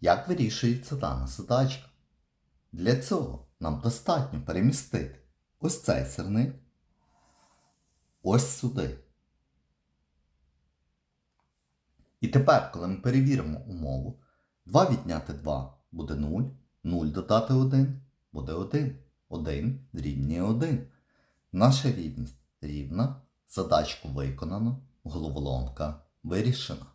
Як вирішується дана задачка? Для цього нам достатньо перемістити ось цей сирник ось сюди. І тепер, коли ми перевіримо умову, 2 відняти 2 буде 0, 0 додати 1 буде 1. 1 дорівнює 1. Наша рівність рівна, задачку виконано, головоломка вирішена.